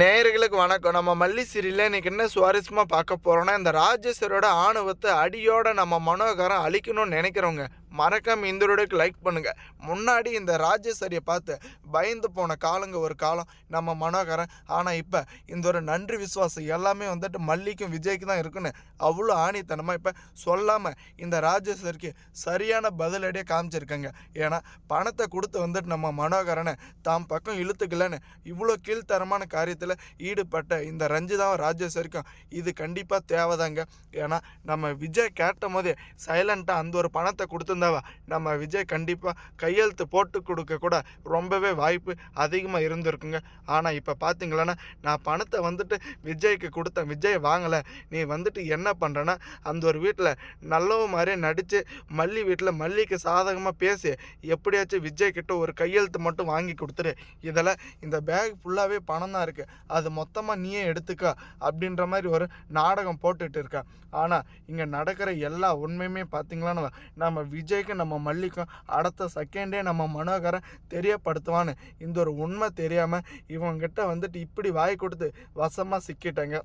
நேயர்களுக்கு வணக்கம். நம்ம மல்லி சீரியலில் இன்னைக்கு என்ன சுவாரஸ்யமாக பார்க்க போகிறோன்னா இந்த ராஜேஸ்வரோட ஆணவத்தை அடியோட நம்ம மனோகரம் அழிக்கணும்னு நினைக்கிறவங்க. மறக்காம இந்த வீடியோக்கு லைக் பண்ணுங்க. முன்னாடி இந்த ராஜேஸ்வரியை பார்த்து பயந்து போன காலங்க ஒரு காலம் நம்ம மனோகரன். ஆனால் இப்போ இந்த ஒரு நன்றி விசுவாசம் எல்லாமே வந்துட்டு மல்லிக்கும் விஜய்க்கு தான் இருக்குன்னு அவ்வளோ ஆணித்தனமாக இப்போ சொல்லாமல் இந்த ராஜேஸ்வரிக்கு சரியான பதிலடியாக காமிச்சிருக்காங்க. ஏன்னா பணத்தை கொடுத்து வந்துட்டு நம்ம மனோகரனை தாம் பக்கம் இழுத்துக்கலன்னு இவ்வளோ கீழ்த்தரமான காரியத்தில் ஈடுபட்ட இந்த ரஞ்சிதாவும் ராஜேஸ்வரிக்கும் இது கண்டிப்பாக தேவைதாங்க. ஏன்னா நம்ம விஜய் கேட்ட போதே சைலண்ட்டாக அந்த ஒரு பணத்தை கொடுத்துருந்தாவா நம்ம விஜய் கண்டிப்பாக கையெழுத்து போட்டு கொடுக்க கூட ரொம்பவே வாய்ப்பு அதிகமாக இருந்திருக்குங்க. ஆனால் இப்போ பார்த்தீங்களன்னா நான் பணத்தை வந்துட்டு விஜய்க்கு கொடுத்தேன். விஜய் வாங்கலை. நீ வந்துட்டு என்ன பண்ணுறேன்னா அந்த ஒரு வீட்டில் நல்லவ மாதிரியே நடித்து மல்லி வீட்டில் மல்லிக்கு சாதகமாக பேசி எப்படியாச்சும் விஜய் கிட்ட ஒரு கையெழுத்து மட்டும் வாங்கி கொடுத்துரு. இதில் இந்த பேக் ஃபுல்லாகவே பணம் தான் இருக்குது அது மொத்தமாக நீயே எடுத்துக்க அப்படின்ற மாதிரி ஒரு நாடகம் போட்டுட்டு இருக்கா. ஆனால் இங்கே நடக்கிற எல்லா உண்மையுமே பார்த்தீங்களான்னு நம்ம விஜய் விஜய்க்கு நம்ம மல்லிக்கும் அடுத்த செகண்டே நம்ம மனோகரன் தெரியப்படுத்துவான்னு. இந்த ஒரு உண்மை தெரியாமல் இவங்கிட்ட வந்துட்டு இப்படி வாய் கொடுத்து வசமாக சிக்கிட்டேங்க.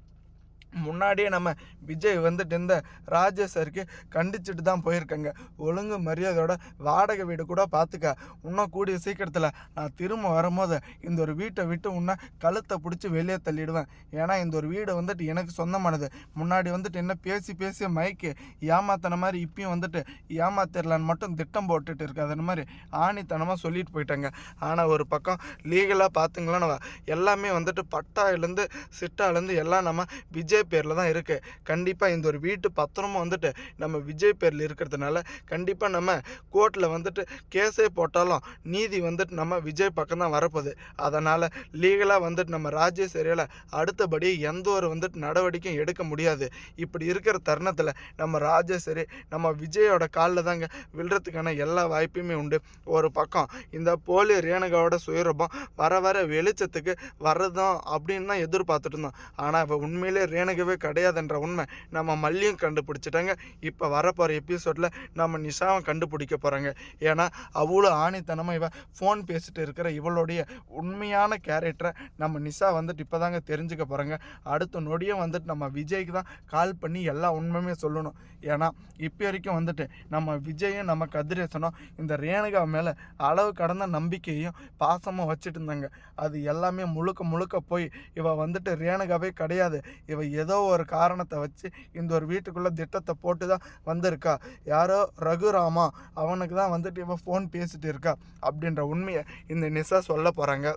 முன்னாடியே நம்ம விஜய் வந்துட்டு இந்த ராஜேஸ்வருக்கு கண்டிச்சுட்டு தான் போயிருக்கேங்க. ஒழுங்கு மரியாதையோட வாடகை வீடு கூட பார்த்துக்க இன்னும் கூடிய சீக்கிரத்தில் நான் திரும்ப வரும்போது இந்த ஒரு வீட்டை விட்டு உன்னை கழுத்தை பிடிச்சி வெளியே தள்ளிடுவேன். ஏன்னா இந்த ஒரு வீடு வந்துட்டு எனக்கு சொந்தமானது. முன்னாடி வந்துட்டு என்ன பேசி பேசி மைக்கு ஏமாத்தின மாதிரி இப்பயும் வந்துட்டு ஏமாத்திடலான்னு மட்டும் திட்டம் போட்டுட்டு இருக்கு. அது மாதிரி ஆணித்தனமாக சொல்லிட்டு போயிட்டாங்க. ஆனால் ஒரு பக்கம் லீகலாக பார்த்துங்களா எல்லாமே வந்துட்டு பட்டாயிலேருந்து சிட்டாலேருந்து எல்லாம் நம்ம விஜய் பேரில் தான் இருக்குது கண்டிப்பாக இந்த ஒரு வீட்டு பத்திரமும் வந்துட்டு நம்ம விஜய் பேரில் இருக்கிறதுனால கண்டிப்பாக நம்ம கோர்ட்டில் வந்துட்டு கேஸே போட்டாலும் நீதி வந்துட்டு நம்ம விஜய் பக்கம் தான் வரப்போகுது. அதனால் லீகலாக வந்துட்டு நம்ம ராஜேஸ்வரியில் அடுத்தபடி எந்த ஒரு வந்துட்டு நடவடிக்கையும் எடுக்க முடியாது. இப்படி இருக்கிற தருணத்தில் நம்ம ராஜேஸ்வரி நம்ம விஜயோட காலில் தாங்க விழுறதுக்கான எல்லா வாய்ப்புமே உண்டு. ஒரு பக்கம் இந்த போலி ரேணுகாவோட சுயரூபம் வர வர வெளிச்சத்துக்கு வர்றதும் அப்படின்னு தான் எதிர்பார்த்துட்டு இருந்தோம். ஆனால் இப்போ உண்மையிலே ரேணுகவே கிடையாதுன்ற உண்மை. நம்ம மல்லியும் கண்டுபிடிச்சிட்டாங்க. இப்போ வரப்போகிற எபிசோடில் நம்ம நிஷாவை கண்டுபிடிக்க போகிறாங்க ஏன்னா அவ்வளோ ஆணித்தனமாக இவ ஃபோன் பேசிட்டு இருக்கிற இவளுடைய உண்மையான கேரக்டரை நம்ம நிஷா வந்துட்டு இப்போ தாங்க தெரிஞ்சுக்க போகிறாங்க அடுத்த நொடியும் வந்துட்டு நம்ம விஜய்க்கு தான் கால் பண்ணி எல்லா உண்மையுமே சொல்லணும். ஏன்னா இப்போ வரைக்கும் வந்துட்டு நம்ம விஜயும் நம்ம கதிரேசனும் இந்த ரேணுகா மேலே அளவு கடந்த நம்பிக்கையும் பாசமும் வச்சுட்டு இருந்தாங்க. அது எல்லாமே முழுக்க முழுக்க போய் இவ வந்துட்டு ரேணுகாவே கிடையாது. இவ ஏதோ ஒரு காரணத்தை வச்சு இந்த ஒரு வீட்டுக்குள்ளே திட்டத்தை போட்டு தான் வந்திருக்கா. யாரோ ரகுராமா அவனுக்கு தான் வந்துட்டு இப்போ ஃபோன் பேசிட்டு இருக்கா அப்படின்ற உண்மையை இந்த நிஷா சொல்ல போகிறாங்க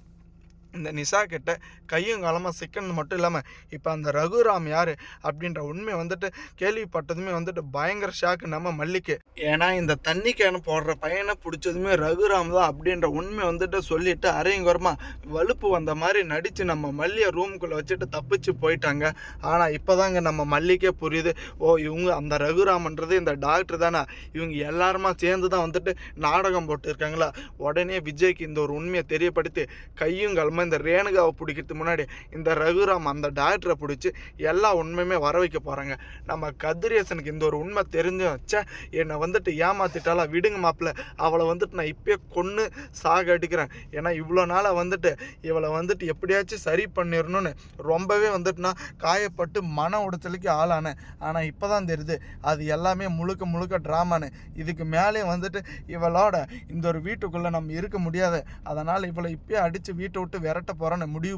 இந்த நிஷா கிட்ட கையும் காலமாக சிக்கனது மட்டும் இல்லாமல் இப்போ அந்த ரகுராம் யார் அப்படின்ற உண்மை வந்துட்டு கேள்விப்பட்டதுமே வந்துட்டு பயங்கர ஷாக்கு நம்ம மல்லிக்கு. ஏன்னா இந்த தண்ணி கேனு போடுற பையனை பிடிச்சதுமே ரகுராம் தான் அப்படின்ற உண்மை வந்துட்டு சொல்லிட்டு அரையங்குறமா வலுப்பு வந்த மாதிரி நடித்து நம்ம மல்லியை ரூமுக்குள்ளே வச்சுட்டு தப்பிச்சு போயிட்டாங்க. ஆனால் இப்போ தாங்க நம்ம மல்லிக்கே புரியுது ஓ இவங்க அந்த ரகுராமன்றது இந்த டாக்டர் தானே? இவங்க எல்லாருமா சேர்ந்து தான் வந்துட்டு நாடகம் போட்டுருக்காங்களா? உடனே விஜய்க்கு இந்த ஒரு உண்மையை தெரியப்படுத்தி கையும் இந்த ரேணுகாவை பிடிக்கிறதுக்கு முன்னாடி இந்த ரகுராம் அந்த டாக்டரை பிடிச்சி எல்லா உண்மையுமே வர வைக்க போகிறாங்க நம்ம கதிரேசனுக்கு இந்த ஒரு உண்மை தெரிஞ்சு வச்சா என்னை வந்துட்டு ஏமாத்திட்டாலாம் விடுங்க மாப்பிள்ள. அவளை வந்துட்டு நான் இப்பயே கொன்று சாக அடிக்கிறேன். ஏன்னா இவ்வளோ நாளாக வந்துட்டு இவளை வந்துட்டு எப்படியாச்சும் சரி பண்ணிடணும்னு ரொம்பவே வந்துட்டு நான் காயப்பட்டு மன உடைச்சலுக்கு ஆளானேன். ஆனால் இப்போ தான் தெரியுது அது எல்லாமே முழுக்க முழுக்க ட்ராமான்னு இதுக்கு மேலே வந்துட்டு இவளோட இந்த ஒரு வீட்டுக்குள்ளே நம்ம இருக்க முடியாது. அதனால் இவளை இப்பயே அடித்து வீட்டை விட்டு விரட்ட போகிறோன்னு முடிவு